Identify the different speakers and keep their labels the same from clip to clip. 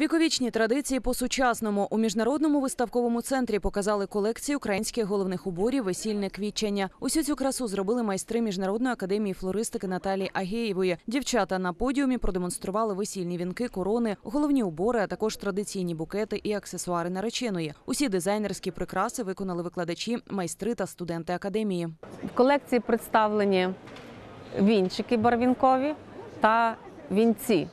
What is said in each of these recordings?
Speaker 1: Віковічні традиції по сучасному у міжнародному виставковому центрі показали колекцію українських головних уборів весільне квітчення. Усю цю красу зробили майстри міжнародної академії флористики Наталії Агеєвої. Дівчата на подіумі продемонстрували весільні вінки, корони, головні убори, а також традиційні букети і аксесуари нареченої. Усі дизайнерські прикраси виконали викладачі, майстри та студенти академії.
Speaker 2: В колекції представлені вінчики барвінкові та вінці.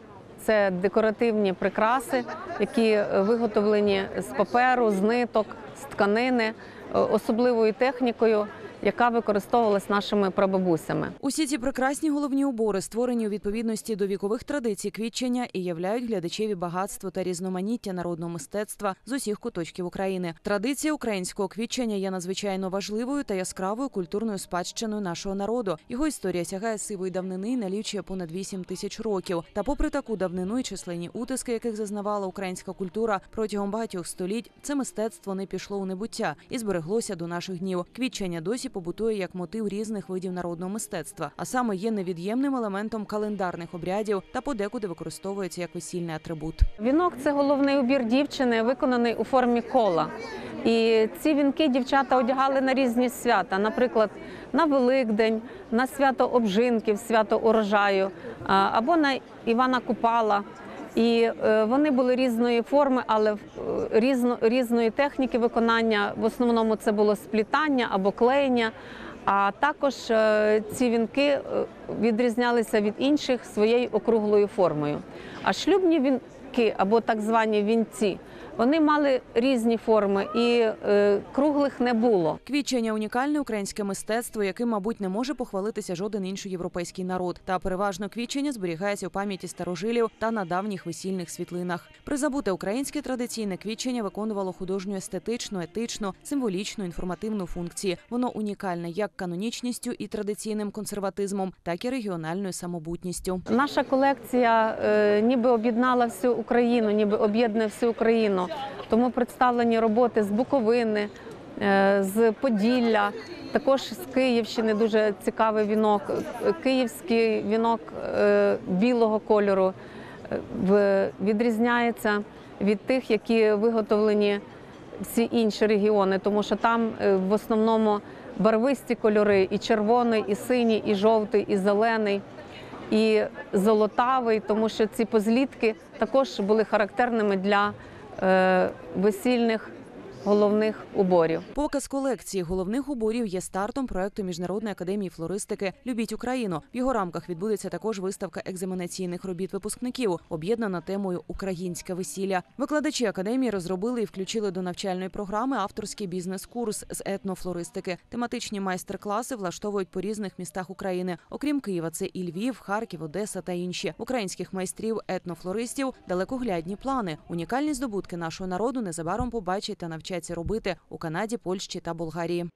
Speaker 2: Це декоративні прикраси, які е, виготовлені з паперу, з ниток, з тканини, е, особливою технікою, яка використовувалась нашими прабабусями.
Speaker 1: Усі ці прекрасні головні убори створені у відповідності до вікових традицій квітчення і являють глядачеві багатство та різноманіття народного мистецтва з усіх куточків України. Традиція українського квітчення є надзвичайно важливою та яскравою культурною спадщиною нашого народу. Його історія сягає сивої давнини налічує понад 8 тисяч років. Та, попри таку давнину і численні утиски, яких зазнавала українська культура протягом багатьох століть, це мистецтво не пішло у небуття і збереглося до наших днів. Квітчення досі побутує як мотив різних видів народного мистецтва, а саме є невід'ємним елементом календарних обрядів та подекуди використовується як весільний атрибут.
Speaker 2: Вінок це головний убір дівчини, виконаний у формі кола. І ці вінки дівчата одягали на різні свята, наприклад, на Великдень, на свято обжинків, свято урожаю або на Івана Купала. І е, вони були різної форми, але е, різно, різної техніки виконання. В основному це було сплітання або клеєння. А також е, ці вінки відрізнялися від інших своєю округлою формою. А шлюбні вінки або так звані вінці, вони мали різні форми, і е, круглих не було.
Speaker 1: Квітчення унікальне українське мистецтво, яким, мабуть, не може похвалитися жоден інший європейський народ. Та переважно квітчення зберігається у пам'яті старожилів та на давніх весільних світлинах. Призабуте українське традиційне квітчення виконувало художню естетичну, етичну, символічну, інформативну функції. Воно унікальне як канонічністю і традиційним консерватизмом, так і регіональною самобутністю.
Speaker 2: Наша колекція е, ніби об'єднала всю Україну, ніби об'єднує всю Україну. Тому представлені роботи з Буковини, е, з Поділля, також з Київщини дуже цікавий вінок. Київський вінок е, білого кольору е, відрізняється від тих, які виготовлені всі інші регіони, тому що там в основному барвисті кольори, і червоний, і синій, і жовтий, і зелений, і золотавий, тому що ці позлітки також були характерними для весільних головних уборів.
Speaker 1: Показ колекції головних уборів є стартом проекту Міжнародної академії флористики Любіть Україну. В його рамках відбудеться також виставка екзаменаційних робіт випускників, об'єднана темою Українське весілля. Викладачі академії розробили і включили до навчальної програми авторський бізнес-курс з етнофлористики. Тематичні майстер-класи влаштовують по різних містах України. Окрім Києва, це і Львів, Харків, Одеса та інші. Українських майстрів етнофлористів далекоглядні плани. Унікальні здобутки нашого народу незабаром побачать та навчаться робити у Канаді, Польщі та Болгарії.